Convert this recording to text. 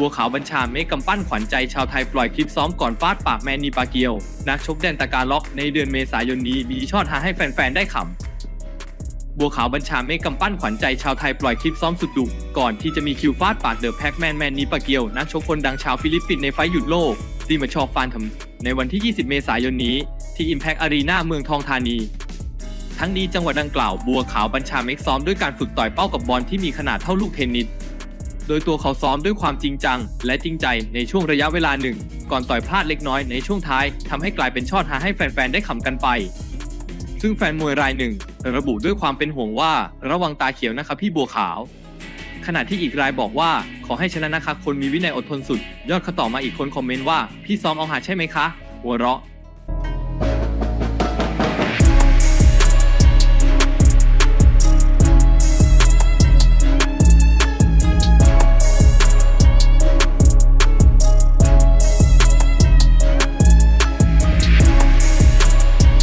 บัวขาวบัญชาเมฆกำปั้นขวัญใจชาวไทยปล่อยคลิปซ้อมก่อนฟาดปากแมนนีปาเกียว นักชกแดนตะการล็อกในเดือนเมษายนนี้มีชอดหาให้แฟนๆ ได้ขำ บัวขาวบัญชาเมฆกำปั้นขวัญใจชาวไทยปล่อยคลิปซ้อมสุดดุก่อนที่จะมีคิวฟาดปากเดอะแพ็กแมนแมนนีปาเกียว นักชกคนดังชาวฟิลิปปินส์ในไฟหยุดโลกซีมาชอฟานทำในวันที่ 20 เมษายนนี้ ที่ Impact Arena เมืองทองธานีทั้งนี้จังหวัดดังกล่าวบัวขาวบัญชาเมฆซ้อมด้วยการฝึกต่อยเป้ากับบอลที่มีขนาดเท่าลูกเทนนิส โดยตัวเขาซ้อมด้วยความจริงจัง และจริงใจในช่วงระยะเวลาหนึ่ง ก่อนต่อยพลาดเล็กน้อยในช่วงท้ายทำให้กลายเป็นชอดหาให้แฟนๆ ได้ขำกันไป ซึ่งแฟนมวยรายหนึ่ง ระบุด้วยความเป็นห่วงว่า ระวังตาเขียวนะครับพี่บัวขาว ขณะที่อีกรายบอกว่าขอให้ชนะนะคะคนมีวินัยอดทนสุด ยอดเขาต่อมาอีกคนคอมเมนต์ว่าพี่ซ้อมเอาหาใช่ไหมคะ หัวเราะ